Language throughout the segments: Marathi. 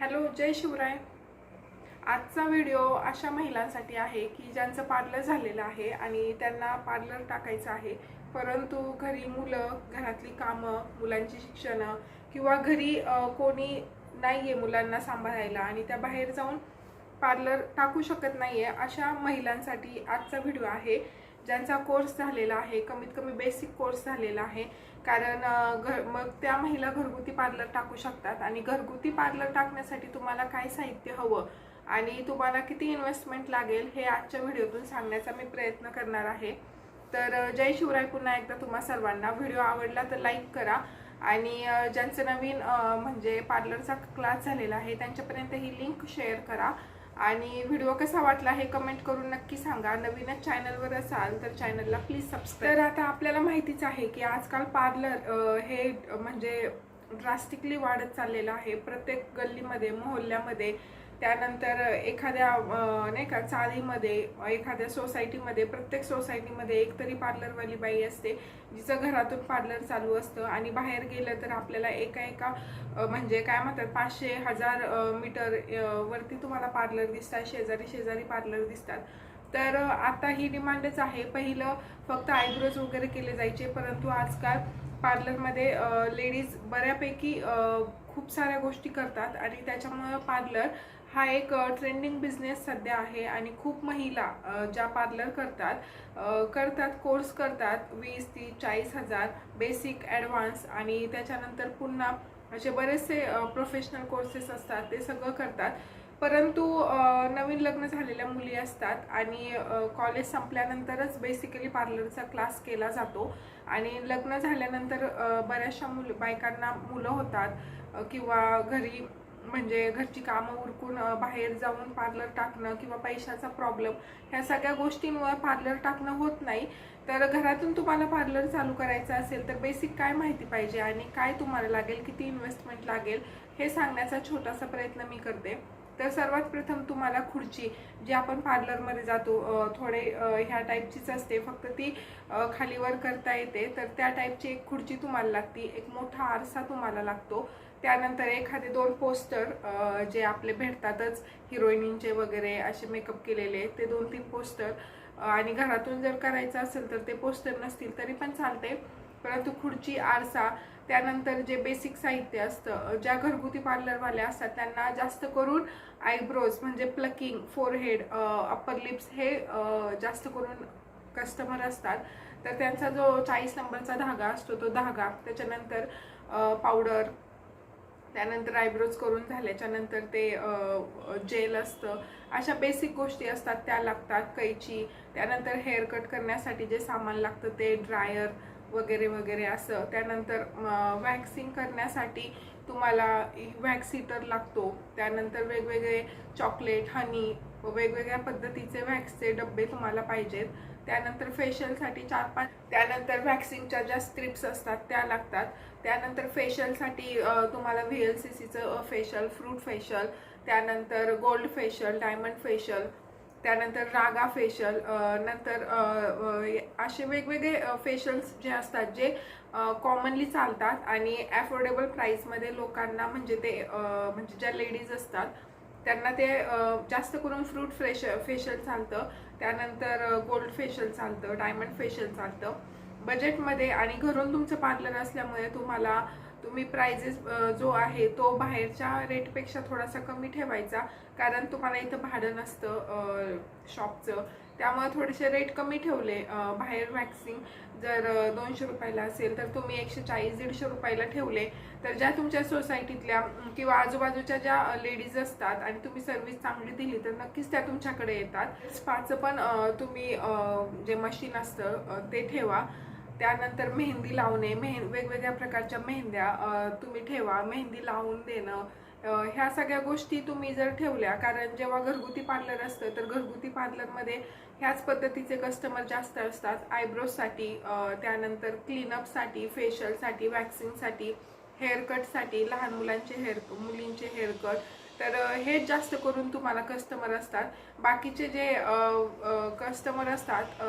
हॅलो जय शिवराय. आजचा व्हिडिओ अशा महिलांसाठी आहे की ज्यांचं पार्लर झालेलं आहे आणि त्यांना पार्लर टाकायचं आहे. परंतु घरी मुलं घरातली कामं मुलांची शिक्षणं किंवा घरी कोणी नाही आहे मुलांना सांभाळायला आणि त्या बाहेर जाऊन पार्लर टाकू शकत नाही आहे अशा महिलांसाठी आजचा व्हिडिओ आहे. ज्यांचा कोर्स झालेला आहे कमीत कमी बेसिक कोर्स झालेला आहे कारण घर मग त्या महिला घरगुती पार्लर टाकू शकतात आणि घरगुती पार्लर टाकण्यासाठी तुम्हाला काय साहित्य हवं आणि तुम्हाला किती इन्व्हेस्टमेंट लागेल हे आजच्या व्हिडिओतून सांगण्याचा मी प्रयत्न करणार आहे. तर जय शिवराय. पुन्हा एकदा तुम्हा सर्वांना व्हिडिओ आवडला तर लाईक करा आणि ज्यांचं नवीन म्हणजे पार्लरचा क्लास झालेला आहे त्यांच्यापर्यंत ही लिंक शेअर करा. आणि व्हिडिओ कसा वाटला हे कमेंट करून नक्की सांगा. नवीनच चॅनलवर असाल तर चॅनलला प्लीज सबस्क्राईब तर आता आपल्याला माहितीच आहे की आजकाल पार्लर हे म्हणजे ड्रास्टिकली वाढत चाललेलं आहे. प्रत्येक गल्लीमध्ये मोहल्ल्यामध्ये त्यानंतर एखाद्या नाही का चालीमध्ये एखाद्या सोसायटीमध्ये प्रत्येक सोसायटीमध्ये एक तरी पार्लरवाली बाई असते जिचं घरातून पार्लर चालू असतं आणि बाहेर गेलं तर आपल्याला एका एका म्हणजे काय म्हणतात पाचशे हजार मीटर वरती तुम्हाला पार्लर दिसतात शेजारी शेजारी पार्लर दिसतात. तर आता ही डिमांडच आहे. पहिलं फक्त आयब्रोज वगैरे केले जायचे परंतु आजकाल पार्लरमध्ये लेडीज बऱ्यापैकी खूप साऱ्या गोष्टी करतात आणि त्याच्यामुळं पार्लर हा एक ट्रेंडिंग बिझनेस सध्या आहे आणि खूप महिला ज्या पार्लर करतात करतात कोर्स करतात वीस तीस चाळीस हजार बेसिक ॲडव्हान्स आणि त्याच्यानंतर पुन्हा असे बरेचसे प्रोफेशनल कोर्सेस असतात ते सगळं करतात. परंतु नवीन लग्न झालेल्या मुली असतात आणि कॉलेज संपल्यानंतरच बेसिकली पार्लरचा क्लास केला जातो आणि लग्न झाल्यानंतर बऱ्याचशा मुल बायकांना मुलं होतात किंवा घरी म्हणजे घरची कामं उरकून बाहेर जाऊन पार्लर टाकणं किंवा पैशाचा प्रॉब्लेम ह्या सगळ्या गोष्टींमुळे पार्लर टाकणं होत नाही. तर घरातून तुम्हाला पार्लर चालू करायचं असेल तर बेसिक काय माहिती पाहिजे आणि काय तुम्हाला लागेल किती इन्व्हेस्टमेंट लागेल हे सांगण्याचा छोटासा प्रयत्न मी करते. तर सर्वात प्रथम तुम्हाला खुर्ची जी आपण पार्लरमध्ये जातो थोडे ह्या टाईपचीच असते. फक्त ती खालीवर करता येते. तर त्या टाईपची एक खुर्ची तुम्हाला लागते. एक मोठा आरसा तुम्हाला लागतो. त्यानंतर एखादे दोन पोस्टर जे आपले भेटतातच हिरोईनींचे वगैरे असे मेकअप केलेले ते दोन तीन पोस्टर. आणि घरातून जर करायचं असेल तर ते पोस्टर नसतील तरी पण चालते. परंतु खुर्ची आरसा त्यानंतर जे बेसिक साहित्य असतं ज्या घरगुती पार्लरवाल्या असतात त्यांना जास्त करून आयब्रोज म्हणजे प्लकिंग फोरहेड अप्पर लिप्स हे जास्त करून कस्टमर असतात. तर त्यांचा जो चाळीस नंबरचा धागा असतो तो धागा त्याच्यानंतर पावडर त्यानंतर आयब्रोज करून झाल्याच्यानंतर ते जेल असतं. अशा बेसिक गोष्टी असतात त्या लागतात कैची. त्यानंतर हेअर कट करण्यासाठी जे सामान लागतं ते ड्रायर वगैरे वगैरे असं. त्यानंतर वॅक्सिंग करण्यासाठी तुम्हाला वॅक्स हिटर लागतो. त्यानंतर वेगवेगळे चॉकलेट हनी वेगवेगळ्या पद्धतीचे वॅक्सचे डबे तुम्हाला पाहिजेत. त्यानंतर फेशियलसाठी चार पाच त्यानंतर वॅक्सिंगच्या ज्या स्ट्रिप्स असतात त्या लागतात. त्यानंतर फेशियलसाठी तुम्हाला V L C C facial fruit facial त्यानंतर गोल्ड फेशियल डायमंड फेशियल त्यानंतर रागा फेशियल नंतर असे वेगवेगळे फेशियल्स जे असतात जे कॉमनली चालतात आणि ॲफोर्डेबल प्राईसमध्ये लोकांना म्हणजे ते म्हणजे ज्या लेडीज असतात त्यांना ते जास्त करून फ्रूट फ्रेश फेशियल चालतं त्यानंतर गोल्ड फेशियल चालतं डायमंड फेशियल चालतं बजेटमध्ये आणि घरून तुमचं पार्लर असल्यामुळे तुम्हाला तुम्ही प्राइजेस जो आहे तो बाहेरच्या रेटपेक्षा थोडासा कमी ठेवायचा. कारण तुम्हाला इथं भाडं नसतं शॉपचं त्यामुळे थोडेसे रेट कमी ठेवले. बाहेर वॅक्सिंग जर दोनशे रुपयाला असेल तर तुम्ही एकशे चाळीस दीडशे रुपयाला ठेवले. तर ज्या तुमच्या सोसायटीतल्या किंवा आजूबाजूच्या ज्या लेडीज असतात आणि तुम्ही सर्व्हिस चांगली दिली तर नक्कीच त्या तुमच्याकडे येतात. स्पाचं पण तुम्ही जे मशीन असतं ते ठेवा. त्यानंतर मेहंदी लावणे मेह वेगवेगळ्या प्रकारच्या मेहंद्या तुम्ही ठेवा. मेहंदी लावून देणं ह्या सगळ्या गोष्टी तुम्ही जर ठेवल्या कारण जेव्हा घरगुती पार्लर असतं तर घरगुती पार्लरमध्ये ह्याच पद्धतीचे कस्टमर जास्त असतात. आयब्रोजसाठी त्यानंतर क्लीनअपसाठी फेशियलसाठी वॅक्सिंगसाठी हेअरकटसाठी लहान मुलांचे हेअर मुलींचे हेअरकट तर हेच जास्त करून तुम्हाला कस्टमर असतात. बाकीचे जे कस्टमर असतात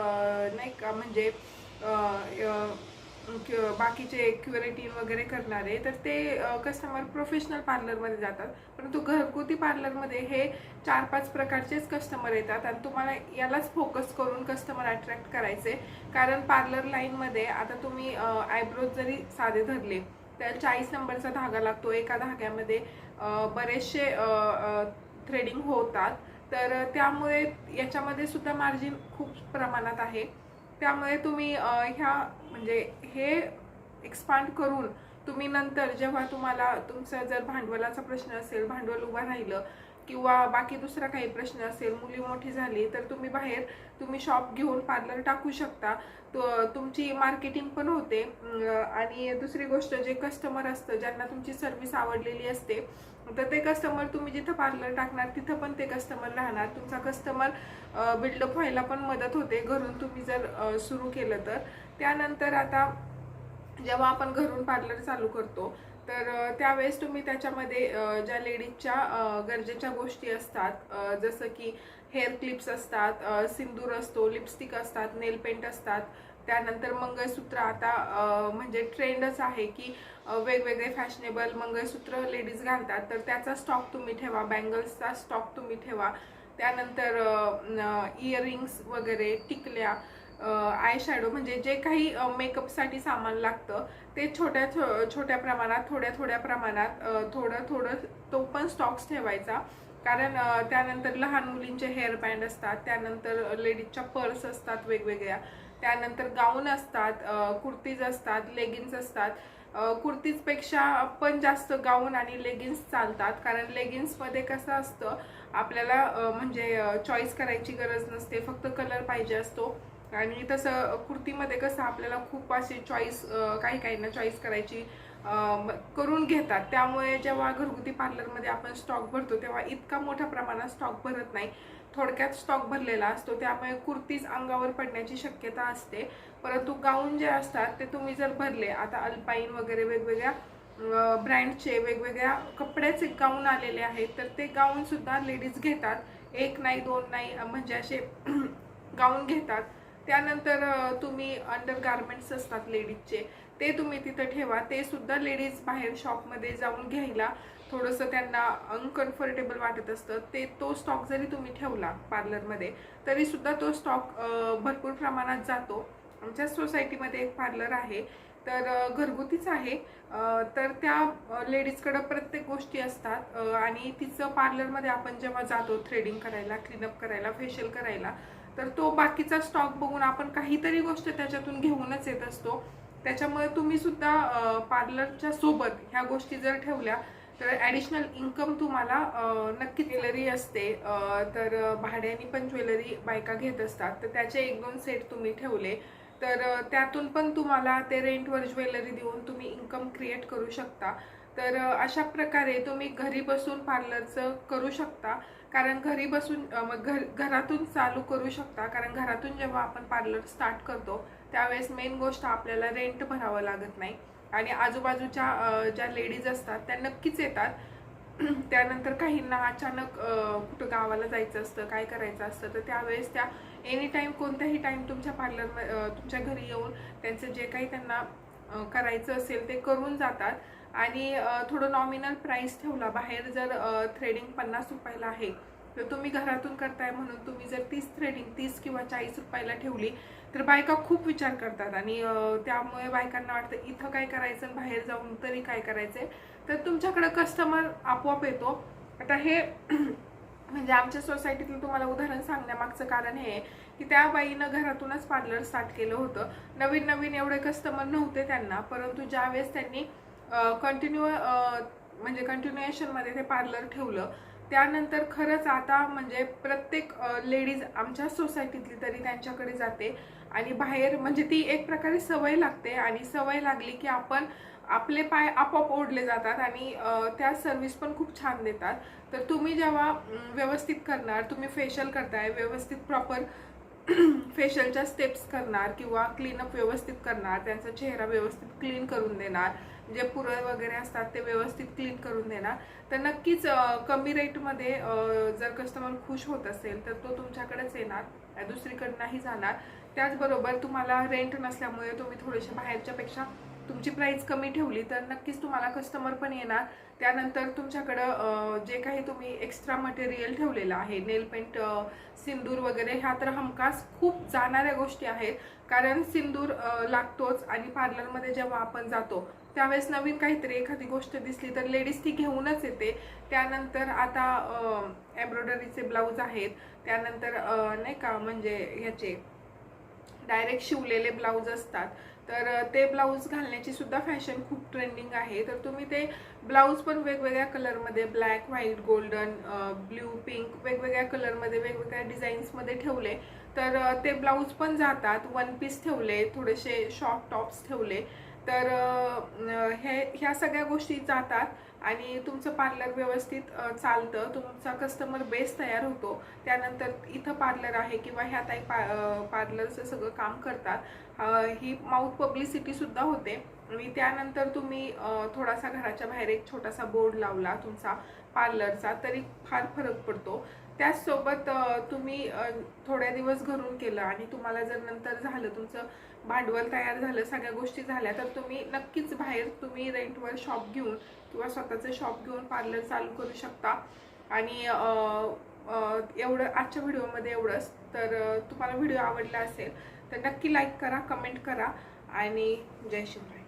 नाही का म्हणजे बाकीचे क्युरेटिन वगैरे करणारे तर ते कस्टमर प्रोफेशनल पार्लरमध्ये जातात. परंतु घरगुती पार्लरमध्ये हे चार पाच प्रकारचेच कस्टमर येतात आणि तुम्हाला यालाच फोकस करून कस्टमर अट्रॅक्ट करायचे. कारण पार्लर लाईनमध्ये आता तुम्ही आयब्रोज जरी साधे धरले तर चाळीस नंबरचा धागा लागतो. एका धाग्यामध्ये बरेचसे थ्रेडिंग होतात. तर त्यामुळे याच्यामध्ये सुद्धा मार्जिन खूप प्रमाणात आहे. त्यामुळे तुम्ही ह्या म्हणजे हे एक्सपांड करून तुम्ही नंतर जेव्हा तुम्हाला तुमचा जर भांडवलाचा प्रश्न असेल भांडवल उभं राहिलं किंवा बाकी दुसरा काही प्रश्न असेल मुली मोठी झाली तर तुम्ही बाहेर तुम्ही शॉप घेऊन पार्लर टाकू शकता. तो तुमची मार्केटिंग पण होते. आणि दुसरी गोष्ट जे कस्टमर असतं ज्यांना तुमची सर्व्हिस आवडलेली असते तर ते कस्टमर तुम्ही जिथं पार्लर टाकणार तिथं पण ते कस्टमर राहणार. तुमचा कस्टमर बिल्डअप व्हायला पण मदत होते. घरून तुम्ही जर सुरू केलं तर. त्यानंतर आता जेव्हा आपण घरून पार्लर चालू करतो तर त्यावेळेस तुम्ही त्याच्यामध्ये ज्या लेडीजच्या गरजेच्या गोष्टी असतात जसं की हेअर क्लिप्स असतात सिंदूर असतो लिपस्टिक असतात नेल पेंट असतात त्यानंतर मंगळसूत्र आता म्हणजे ट्रेंडच आहे की वेगवेगळे फॅशनेबल मंगळसूत्र लेडीज घालतात तर त्याचा स्टॉक तुम्ही ठेवा बँगल्सचा स्टॉक तुम्ही ठेवा त्यानंतर इयरिंग्स वगैरे टिकल्या आय शॅडो म्हणजे जे काही मेकअपसाठी सामान लागतं ते छोट्या छो- छोट्या प्रमाणात थोड्या थोड्या प्रमाणात थोडं थोडं तो पण स्टॉक्स ठेवायचा. कारण त्यानंतर लहान मुलींचे हेअर बँड असतात त्यानंतर लेडीजच्या पर्स असतात वेगवेगळ्या त्यानंतर गाऊन असतात कुर्तीज असतात लेगिन्स असतात. कुर्तीजपेक्षा पण जास्त गाऊन आणि लेगिन्स चालतात. कारण लेगिन्समध्ये कसं असतं आपल्याला म्हणजे चॉईस करायची गरज नसते फक्त कलर पाहिजे असतो. आणि तसं कुर्तीमध्ये कसं आपल्याला खूप असे चॉईस काही काहींना चॉईस करायची करून घेतात. त्यामुळे जेव्हा घरगुती पार्लरमध्ये आपण स्टॉक भरतो तेव्हा इतका मोठ्या प्रमाणात स्टॉक भरत नाही. थोडक्यात स्टॉक भरलेला असतो. त्यामुळे कुर्तीज अंगावर पडण्याची शक्यता असते. परंतु गाऊन जे असतात ते तुम्ही जर भरले आता अल्पाईन वगैरे वेगवेगळ्या ब्रँडचे वेगवेगळ्या कपड्याचे गाऊन आलेले आहेत तर ते गाऊनसुद्धा लेडीज घेतात. एक नाही दोन नाही म्हणजे असे गाऊन घेतात. त्यानंतर तुम्ही अंडर गार्मेंट्स असतात लेडीजचे ते तुम्ही तिथं ठेवा. ते सुद्धा लेडीज बाहेर शॉपमध्ये जाऊन घ्यायला थोडंसं त्यांना अनकम्फर्टेबल वाटत असतं. ते तो स्टॉक जरी तुम्ही ठेवला पार्लरमध्ये तरीसुद्धा तो स्टॉक भरपूर प्रमाणात जातो. आमच्या सोसायटीमध्ये एक पार्लर आहे. तर घरगुतीच आहे. तर त्या लेडीजकडं प्रत्येक गोष्टी असतात. आणि तिचं पार्लरमध्ये आपण जेव्हा जातो थ्रेडिंग करायला क्लीनअप करायला फेशियल करायला तर तो बाकीचा स्टॉक बघून आपण काहीतरी गोष्ट त्याच्यातून घेऊनच येत असतो. त्याच्यामुळे तुम्ही सुद्धा पार्लरच्या सोबत ह्या गोष्टी जर ठेवल्या तर ॲडिशनल इन्कम तुम्हाला नक्की ज्वेलरी असते. तर भाड्याने पण ज्वेलरी बायका घेत असतात. तर त्याचे एक दोन सेट तुम्ही ठेवले. तर त्यातून पण तुम्हाला ते रेंटवर ज्वेलरी देऊन तुम्ही इन्कम क्रिएट करू शकता. तर अशा प्रकारे तुम्ही घरी बसून पार्लरचं करू शकता. कारण घरी बसून मग घर घरातून चालू करू शकता. कारण घरातून जेव्हा आपण पार्लर स्टार्ट करतो त्यावेळेस मेन गोष्ट आपल्याला रेंट भरावं लागत नाही. आणि आजूबाजूच्या ज्या लेडीज असतात त्या नक्कीच येतात. त्यानंतर काहींना अचानक कुठं गावाला जायचं असतं काय करायचं असतं तर त्यावेळेस त्या एनी टाईम कोणत्याही टाईम तुमच्या पार्लर तुमच्या घरी येऊन त्यांचं जे काही त्यांना करायचं असेल ते करून जातात. आणि थोडं नॉमिनल प्राईस ठेवला. बाहेर जर थ्रेडिंग पन्नास रुपयाला आहे तर तुम्ही घरातून करताय म्हणून तुम्ही जर तीस थ्रेडिंग तीस किंवा चाळीस रुपयाला ठेवली तर बायका खूप विचार करतात. आणि त्यामुळे बायकांना वाटतं इथं काय करायचं आणि बाहेर जाऊन तरी काय करायचंय? तर तुमच्याकडं कस्टमर आपोआप येतो. आता हे म्हणजे आमच्या सोसायटीतलं तुम्हाला उदाहरण सांगण्यामागचं कारण हे आहे की त्या बाईनं घरातूनच पार्लर स्टार्ट केलं होतं. नवीन नवीन एवढे कस्टमर नव्हते त्यांना परंतु ज्यावेळेस त्यांनी कंटिन्यू म्हणजे कंटिन्युएशनमध्ये ते पार्लर ठेवलं. त्यानंतर खरंच आता म्हणजे प्रत्येक लेडीज आमच्या सोसायटीतली तरी त्यांच्याकडे जाते. आणि बाहेर म्हणजे ती एक प्रकारे सवय लागते आणि सवय लागली की आपण आपले पाय आपोआप ओढले जातात आणि त्या सर्व्हिस पण खूप छान देतात. तर तुम्ही जेव्हा व्यवस्थित करणार तुम्ही फेशियल करताय व्यवस्थित प्रॉपर फेशियलच्या स्टेप्स करणार किंवा क्लीनअप व्यवस्थित करणार त्यांचा चेहरा व्यवस्थित क्लीन करून देणार जे पुरळ वगैरे असतात ते व्यवस्थित क्लीन करून देणार. तर नक्कीच कमी रेटमध्ये जर कस्टमर खुश होत असेल तर तो तुमच्याकडेच येणार दुसरीकडे नाही जाणार. त्याचबरोबर तुम्हाला रेंट नसल्यामुळे तुम्ही थोडेसे बाहेरच्यापेक्षा तुमची प्राईस कमी ठेवली तर नक्कीच तुम्हाला कस्टमर पण येणार. त्यानंतर तुमच्याकडं जे काही तुम्ही एक्स्ट्रा मटेरियल ठेवलेलं आहे नेल पेंट सिंदूर वगैरे ह्या तर हमखास खूप जाणाऱ्या गोष्टी आहेत. कारण सिंदूर लागतोच आणि पार्लरमध्ये जेव्हा आपण जातो त्यावेळेस नवीन काहीतरी एखादी गोष्ट दिसली तर लेडीज ती घेऊनच येते. त्यानंतर आता एम्ब्रॉयडरीचे ब्लाऊज आहेत. त्यानंतर नाही का म्हणजे ह्याचे डायरेक्ट शिवलेले ब्लाऊज असतात. तर ते ब्लाऊज घालण्याची सुद्धा फॅशन खूप ट्रेंडिंग आहे. तर तुम्ही ते ब्लाऊज पण वेगवेगळ्या कलरमध्ये black white golden blue pink वेगवेगळ्या कलरमध्ये वेगवेगळ्या डिझाईन्समध्ये ठेवले. तर ते ब्लाऊज पण जातात. वन पीस ठेवले थोडेसे शॉर्ट टॉप्स ठेवले. तर हे ह्या सगळ्या गोष्टी जातात आणि तुमचं पार्लर व्यवस्थित चालतं. तुमचा कस्टमर बेस तयार होतो. त्यानंतर इथं पार्लर आहे किंवा ह्या ताई पा पार्लरचं सगळं काम करतात. ही माउथ पब्लिसिटीसुद्धा होते. आणि त्यानंतर तुम्ही थोडासा घराच्या बाहेर एक छोटासा बोर्ड लावला तुमचा पार्लरचा तरी फार फरक पडतो. त्याचसोबत तुम्ही थोड्या दिवस घरून केलं आणि तुम्हाला जर नंतर झालं तुमचं भांडवल तयार झालं सगळ्या गोष्टी झाल्या तर तुम्ही नक्कीच बाहेर तुम्ही रेंटवर शॉप घेऊन किंवा स्वतःचं शॉप घेऊन पार्लर चालू करू शकता. आणि एवढं आजच्या व्हिडिओमध्ये एवढंच. तर तुम्हाला व्हिडिओ आवडला असेल तर नक्की लाईक करा कमेंट करा. आणि जय शिवराय.